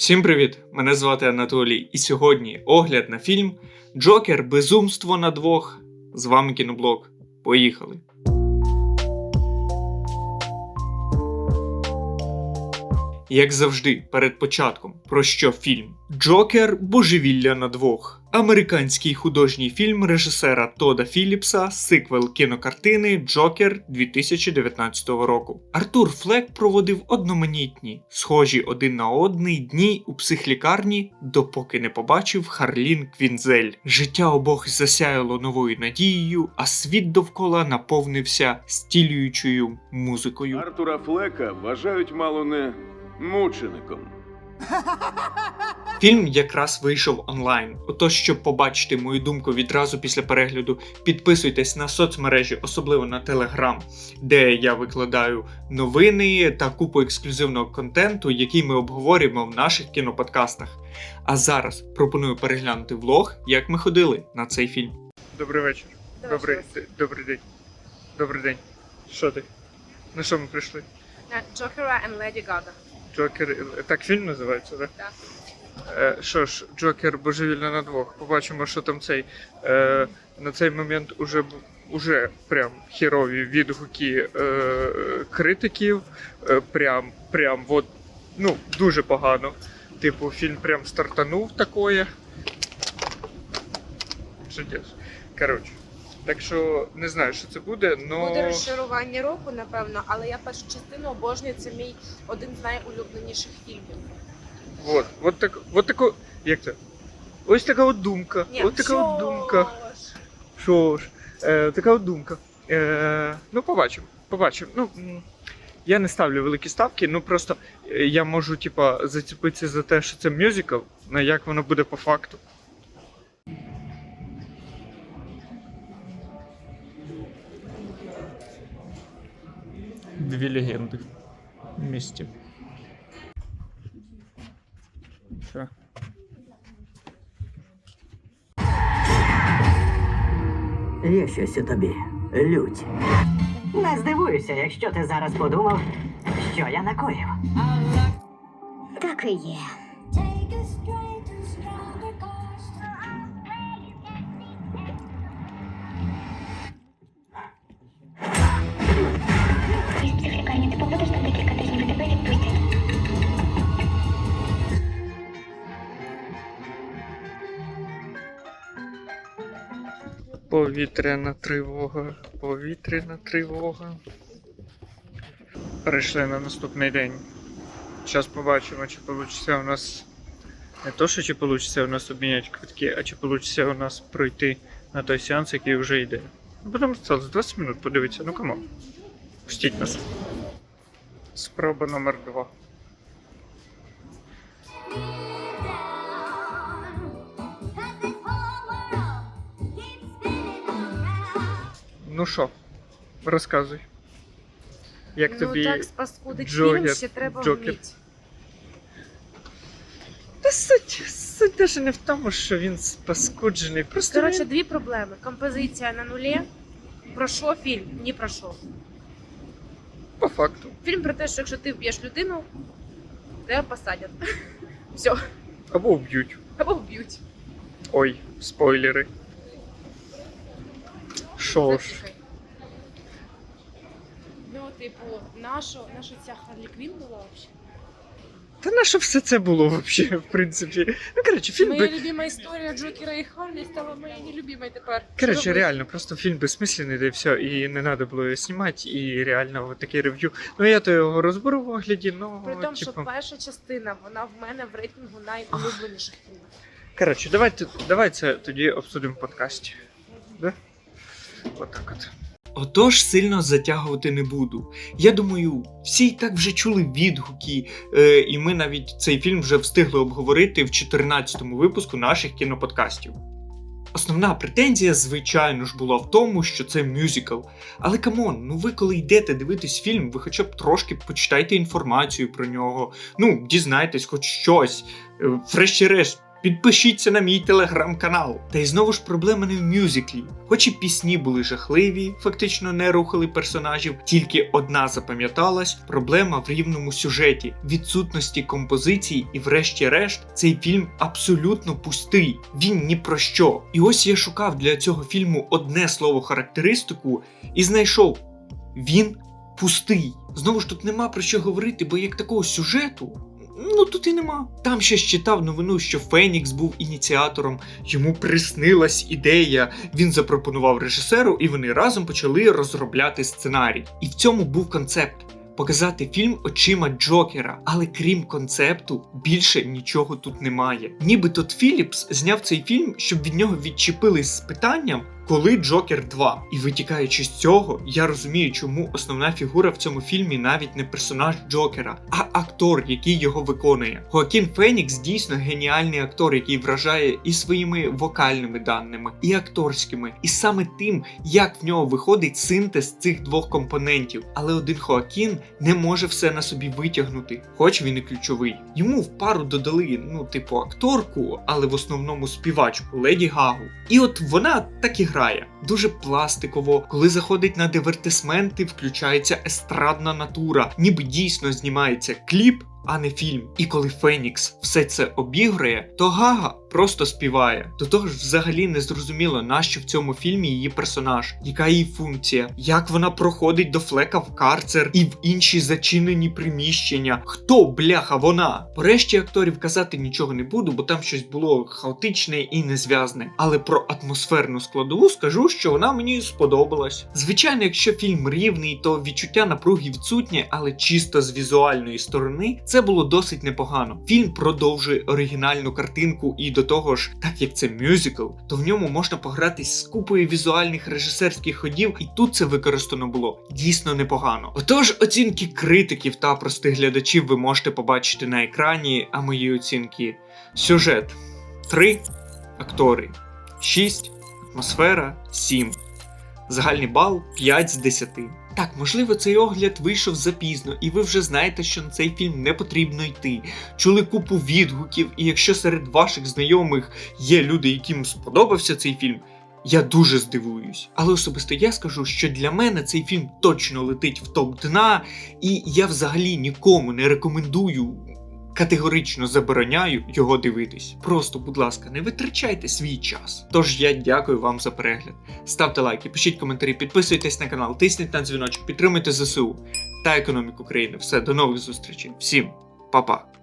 Всім привіт! Мене звати Анатолій, і сьогодні огляд на фільм Джокер Безумство на двох. З вами кіноблог. Поїхали! Як завжди, перед початком, про що фільм? Джокер Божевілля на двох. Американський художній фільм режисера Тода Філіпса, сиквел кінокартини Джокер 2019 року. Артур Флек проводив одноманітні, схожі один на одний дні у психлікарні, допоки не побачив Харлін Квінзель. Життя обох засяяло новою надією, а світ довкола наповнився стілюючою музикою. Артура Флека вважають мало не мучеником. Фільм якраз вийшов онлайн. Отож, щоб побачити мою думку відразу після перегляду, підписуйтесь на соцмережі, особливо на Телеграм, де я викладаю новини та купу ексклюзивного контенту, який ми обговорюємо в наших кіноподкастах. А зараз пропоную переглянути влог, як ми ходили на цей фільм. Добрий вечір. Добрий, добрий день. Добрий день. Що ти? На що ми прийшли? На Джокера і Леді Гага. Джокер. Так фільм називається, так? Так. Е, що ж, Джокер божевільно на двох. Побачимо, що там цей. Е, на цей момент уже, уже прям хірові відгуки е, критиків. Е, прям, прям, от, ну, дуже погано. Типу, фільм прям стартанув такое. Чудес. Коротше. Так що не знаю, що це буде, но. Буде розчарування року, напевно, але я першу частину обожнюю. Це мій один з найулюбленіших фільмів. Вот, вот так, вот тако, як це? Ось така от думка. Ні, от така от думка. Що ж, е, така от думка. Е, ну, побачимо. Побачимо. Ну, я не ставлю великі ставки, ну просто е, я можу, типа, зацепитися за те, що це мюзикл, на як воно буде по факту. Дві легенди в місті. Що? Є щось у тобі. Лють. Не здивуюся, якщо ти зараз подумав, що я накоїв. Так і є. Повітряна тривога, повітряна тривога. Перейшли на наступний день. Зараз побачимо, чи вийде у нас не то, що чи вийде у нас обміняти квитки, а чи вийде у нас пройти на той сеанс, який вже йде. Потім стало 20 минут подивитися, ну кому. Пустіть нас. Спроба номер 2. Ну що, розказуй. Як ну тобі. так спаскудить Джокер- фільм, ще треба Джокер? вміти. Та суть, суть навіть не в тому, що він спаскуджений. Просто Коротше, він... дві проблеми. Композиція на нулі. Про що фільм? Ні про що. по факту. Фільм про те, що якщо ти вб'єш людину, тебе посадять. Все. Або вб'ють. Або вб'ють. Ой, спойлери. Що ж. Типу, наша, наша ця Харлі Квін була взагалі? Та на що все це було взагалі, в принципі? Ну, коротше, фільм Моя би. любима історія Джокера і Харлі стала моєю нелюбимою тепер. Коротше, Що реально, просто фільм безсмисленний, де все, і не треба було його знімати, і реально от таке рев'ю. Ну я то його розберу в огляді, ну, При тому, що типу. перша частина, вона в мене в рейтингу найулюбленіших фільмів. Коротше, давайте, давай це тоді обсудимо в подкасті. Да? Отак от. Отож сильно затягувати не буду. Я думаю, всі і так вже чули відгуки, е, і ми навіть цей фільм вже встигли обговорити в 14-му випуску наших кіноподкастів. Основна претензія, звичайно ж, була в тому, що це мюзикл. Але камон, ну ви коли йдете дивитись фільм, ви хоча б трошки почитайте інформацію про нього. Ну, дізнайтесь хоч щось. Е, Врешті-решт, Підпишіться на мій телеграм-канал. Та й знову ж проблема не в мюзиклі. Хоч і пісні були жахливі, фактично не рухали персонажів, тільки одна запам'яталась проблема в рівному сюжеті, відсутності композиції, і врешті-решт цей фільм абсолютно пустий. Він ні про що. І ось я шукав для цього фільму одне слово характеристику і знайшов. Він пустий. Знову ж тут нема про що говорити, бо як такого сюжету. Ну тут і нема. Там ще читав новину, що Фенікс був ініціатором, йому приснилась ідея. Він запропонував режисеру, і вони разом почали розробляти сценарій. І в цьому був концепт. Показати фільм очима Джокера, але крім концепту, більше нічого тут немає. Ніби Тодд Філіпс зняв цей фільм, щоб від нього відчепились з питанням, коли Джокер 2. І витікаючи з цього, я розумію, чому основна фігура в цьому фільмі навіть не персонаж Джокера, а актор, який його виконує. Хоакін Фенікс дійсно геніальний актор, який вражає і своїми вокальними даними, і акторськими, і саме тим, як в нього виходить синтез цих двох компонентів. Але один Хоакін не може все на собі витягнути, хоч він і ключовий. Йому в пару додали, ну, типу, акторку, але в основному співачку Леді Гагу. І от вона так і грає. Дуже пластиково, коли заходить на дивертисменти, включається естрадна натура, ніби дійсно знімається кліп. А не фільм. І коли Фенікс все це обігрує, то Гага просто співає. До того ж, взагалі не зрозуміло, нащо в цьому фільмі її персонаж, яка її функція, як вона проходить до флека в карцер і в інші зачинені приміщення. Хто бляха вона? Порешті акторів казати нічого не буду, бо там щось було хаотичне і незв'язне. Але про атмосферну складову скажу, що вона мені сподобалась. Звичайно, якщо фільм рівний, то відчуття напруги відсутнє, але чисто з візуальної сторони це було досить непогано. Фільм продовжує оригінальну картинку і до того ж, так як це мюзикл, то в ньому можна погратись з купою візуальних режисерських ходів, і тут це використано було дійсно непогано. Отож, оцінки критиків та простих глядачів ви можете побачити на екрані, а мої оцінки сюжет 3, актори 6, атмосфера 7. Загальний бал 5 з 10. Так, можливо, цей огляд вийшов запізно, і ви вже знаєте, що на цей фільм не потрібно йти. Чули купу відгуків, і якщо серед ваших знайомих є люди, яким сподобався цей фільм, я дуже здивуюсь. Але особисто я скажу, що для мене цей фільм точно летить в топ дна, і я взагалі нікому не рекомендую. Категорично забороняю його дивитись. Просто, будь ласка, не витрачайте свій час. Тож я дякую вам за перегляд. Ставте лайки, пишіть коментарі, підписуйтесь на канал, тисніть на дзвіночок, підтримуйте ЗСУ та економіку країни. Все, до нових зустрічей. Всім па-па.